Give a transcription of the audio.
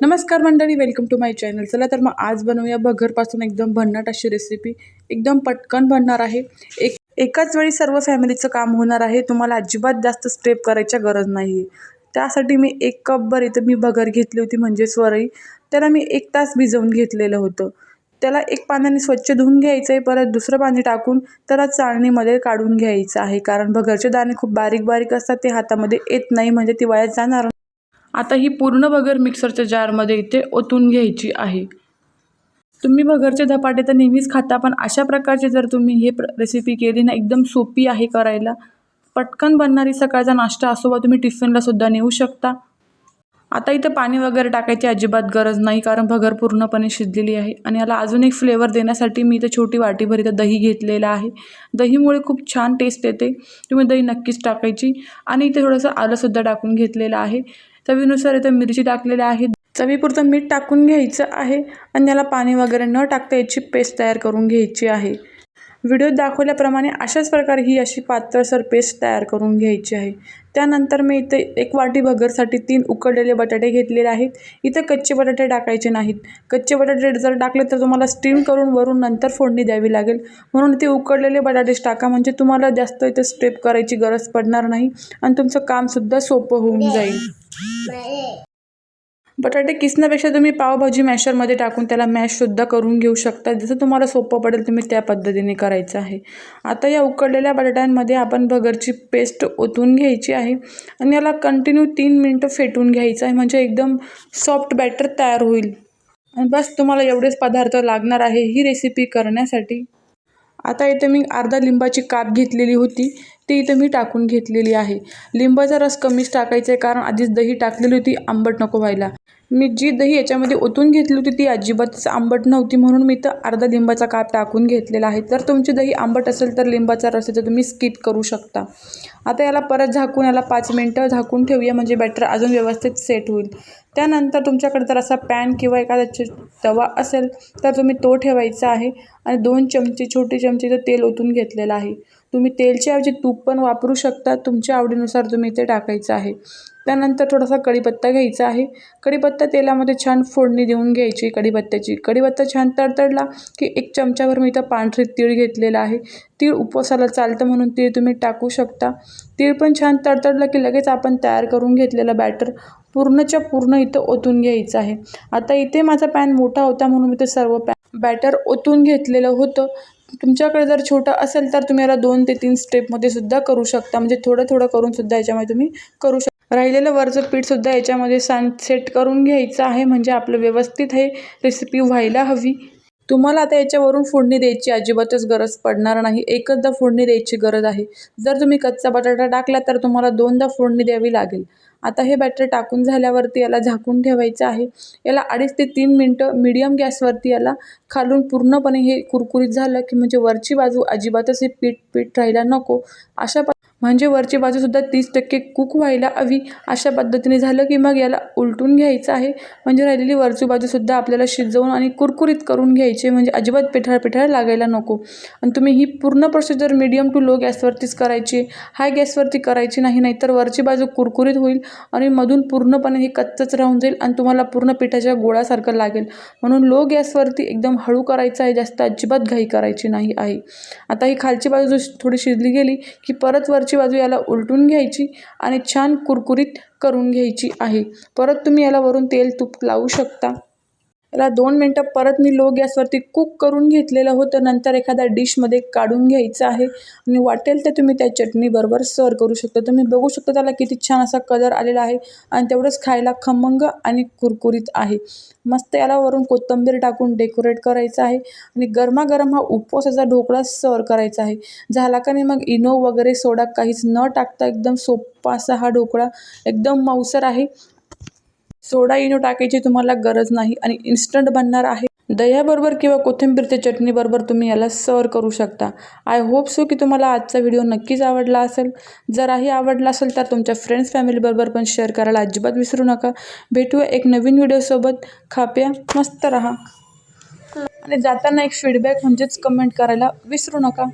नमस्कार मंडळी welcome to my channel चला तर मग आज बनवूया बघरपासून एकदम भन्नाट अशी रेसिपी एकदम पटकन बनणार आहे. एक एकाच वेळी सर्व फॅमिलीचं काम होणार आहे. तुम्हाला अजिबात जास्त स्टेप करायची गरज नाही आहे त्यासाठी मी एक कपभर इथं मी भगर घेतली होती म्हणजेच वरई त्याला मी एक तास भिजवून घेतलेलं होतं. त्याला एक पाण्याने स्वच्छ धुवून घ्यायचं आहे परत दुसरं पाणी टाकून त्याला चाळणीमध्ये काढून घ्यायचं आहे. कारण भगरचे दाणे खूप बारीक बारीक असतात ते हातामध्ये येत नाही म्हणजे ती वायात जाणार आता ही पूर्ण बगर मिक्सरच्या जारमध्ये इथे ओतून घ्यायची आहे. तुम्ही बगरचे धपाटे तर नेहमीच खाता पण अशा प्रकारचे जर तुम्ही हे प्र रेसिपी केली ना एकदम सोपी आहे करायला. पटकन बनणारी सकाळचा नाश्ता असो वा तुम्ही टिफिनला सुद्धा नेऊ शकता. आता इथं पाणी वगैरे टाकायची अजिबात गरज नाही कारण भगर पूर्णपणे शिजलेली आहे आणि याला अजून एक फ्लेवर देण्यासाठी मी इथं छोटी वाटीभर इथं दही घेतलेलं आहे. दहीमुळे खूप छान टेस्ट येते. तुम्ही दही नक्कीच टाकायची. आणि इथे थोडंसं आलंसुद्धा टाकून घेतलेलं आहे. चवीनुसार इथं मिरची टाकलेल्या आहे. चवीपुरतं मीठ टाकून घ्यायचं आहे आणि याला पाणी वगैरे न टाकता याची पेस्ट तयार करून घ्यायची आहे. व्हिडिओत दाखवल्याप्रमाणे अशाच प्रकारे ही अशी पातळसर पेस्ट तयार करून घ्यायची आहे. त्यानंतर मी इथे एक वाटी भगरसाठी तीन उकडलेले बटाटे घेतलेले आहेत. इथे कच्चे बटाटे टाकायचे नाहीत. कच्चे बटाटे जर टाकले तर तुम्हाला स्टीम करून वरून नंतर फोडणी द्यावी लागेल. म्हणून ते उकडलेले बटाटेच टाका म्हणजे तुम्हाला जास्त इथे स्टेप करायची गरज पडणार नाही आणि तुमचं कामसुद्धा सोपं होऊन जाईल. बटाटे किसण्यापेक्षा तुम्ही पावभाजी मॅशरमध्ये टाकून त्याला मॅशसुद्धा करून घेऊ शकता. जसं तुम्हाला सोपं पडेल तुम्ही त्या पद्धतीने करायचं आहे. आता या उकडलेल्या बटाट्यांमध्ये आपण भगरची पेस्ट ओतून घ्यायची आहे आणि याला कंटिन्यू तीन मिनटं फेटून घ्यायचं आहे. म्हणजे एकदम सॉफ्ट बॅटर तयार होईल. आणि बस तुम्हाला एवढेच पदार्थ लागणार आहे ही रेसिपी करण्यासाठी. आता इथे मी अर्धा लिंबाची काप घेतलेली होती. ती इथं मी टाकून घेतलेली आहे. लिंबाचा रस कमीच टाकायचा आहे कारण आधीच दही टाकलेली होती आंबट नको व्हायला. मी जी दही याच्यामध्ये ओतून घेतली होती ती अजिबातच आंबट नव्हती म्हणून मी तर अर्धा लिंबाचा काप टाकून घेतलेला आहे. जर तुमची दही आंबट असेल तर लिंबाचा रस तर तुम्ही स्किप करू शकता. आता याला परत झाकून याला पाच मिनटं झाकून ठेवूया म्हणजे बॅटर अजून व्यवस्थित सेट होईल. त्यानंतर तुमच्याकडे जर असा पॅन किंवा एखादा तवा असेल तर तुम्ही तो ठेवायचा आहे आणि दोन चमचे छोटे चमचे तेल ओतून घेतलेलं आहे. तुम्ही तेलच्या ऐवजी तूप पण वापरू शकता. तुमच्या आवडीनुसार तुम्ही ते टाकायचं आहे. त्यानंतर थोडासा कढीपत्ता घ्यायचा आहे. कढीपत्ता तेलामध्ये छान फोडणी देऊन घ्यायची कढीपत्त्याची. कढीपत्ता छान तडतडला की एक चमच्यावर मी इथं पांढरी तीळ घेतलेलं आहे. तीळ उपवासाला चालतं म्हणून तीळ तुम्ही टाकू शकता. तीळ पण छान तडतडलं की लगेच आपण तयार करून घेतलेलं बॅटर पूर्णच्या पूर्ण इथं ओतून घ्यायचं आहे. आता इथे माझा पॅन मोठा होता म्हणून मी ते सर्व पॅन बॅटर ओतून घेतलेलं होतं. तुमच्याकडे जर छोटं असेल तर तुम्ही याला दोन ते तीन स्टेपमध्ये सुद्धा करू शकता. म्हणजे थोडं थोडं करून सुद्धा याच्यामध्ये तुम्ही करू शकता राहिलेलं वरचं पीठसुद्धा याच्यामध्ये सान सेट करून घ्यायचं आहे. म्हणजे आपलं व्यवस्थित हे रेसिपी व्हायला हवी. तुम्हाला आता याच्यावरून फोडणी द्यायची अजिबातच गरज पडणार नाही. एकचदा फोडणी द्यायची गरज आहे. जर तुम्ही कच्चा बटाटा टाकला तर तुम्हाला दोनदा फोडणी द्यावी लागेल. आता हे बॅटर टाकून झाल्यावरती याला झाकून ठेवायचं आहे. याला अडीच ते तीन मिनटं मिडियम गॅसवरती याला खालून पूर्णपणे हे कुरकुरीत झालं की म्हणजे वरची बाजू अजिबातच हे पीठ पीठ राहायला नको. अशा प म्हणजे वरची बाजूसुद्धा तीस टक्के कुक व्हायला हवी अशा पद्धतीने झालं की मग याला उलटून घ्यायचं आहे. म्हणजे राहिलेली वरची बाजूसुद्धा आपल्याला शिजवून आणि कुरकुरीत करून घ्यायचे म्हणजे अजिबात पिठाळ पिठाळ लागायला नको. आणि तुम्ही ही पूर्ण प्रोसिजर मीडियम टू लो गॅसवरतीच करायची. हाय गॅसवरती करायची नाही नाहीतर वरची बाजू कुरकुरीत होईल आणि मधून पूर्णपणे हे कच्चंच राहून जाईल आणि तुम्हाला पूर्ण पिठाच्या गोळासारखं लागेल. म्हणून लो गॅसवरती एकदम हळू करायचं आहे. जास्त अजिबात घाई करायची नाही आहे. आता ही खालची बाजू थोडी शिजली गेली की परत वरची बाजू याला उलटून घ्यायची आणि छान कुरकुरीत करून घ्यायची आहे. परत तुम्ही याला वरून तेल तूप लावू शकता. याला दोन मिनटं परत मी लो गॅसवरती कुक करून घेतलेलं होतं. नंतर एखाद्या डिशमध्ये काढून घ्यायचं आहे. आणि वाटेल तर तुम्ही त्या चटणीबरोबर सर्व करू शकता. तुम्ही बघू शकता त्याला किती छान असा कलर आलेला आहे. आणि तेवढंच खायला खमंग आणि कुरकुरीत आहे. मस्त याला वरून कोथिंबीर टाकून डेकोरेट करायचं आहे. आणि गरमागरम हा उपवासाचा ढोकळा सर्व करायचा आहे. झाला का नाही मग इनो वगैरे सोडा काहीच न टाकता एकदम सोपा असा हा ढोकळा एकदम मऊसर आहे. सोडा इनो टाकायची तुम्हाला गरज नाही आणि इन्स्टंट बनणार आहे. दह्याबरोबर किंवा कोथिंबीरच्या चटणीबरोबर तुम्ही याला सर्व करू शकता. आय होप सो की तुम्हाला आजचा व्हिडिओ नक्कीच आवडला असेल. जराही आवडला असेल तर तुमच्या फ्रेंड्स फॅमिलीबरोबर पण शेअर करायला अजिबात विसरू नका. भेटूया एक नवीन व्हिडिओसोबत खाप्या मस्त राहा. आणि जाताना एक फीडबॅक म्हणजेच कमेंट करायला विसरू नका.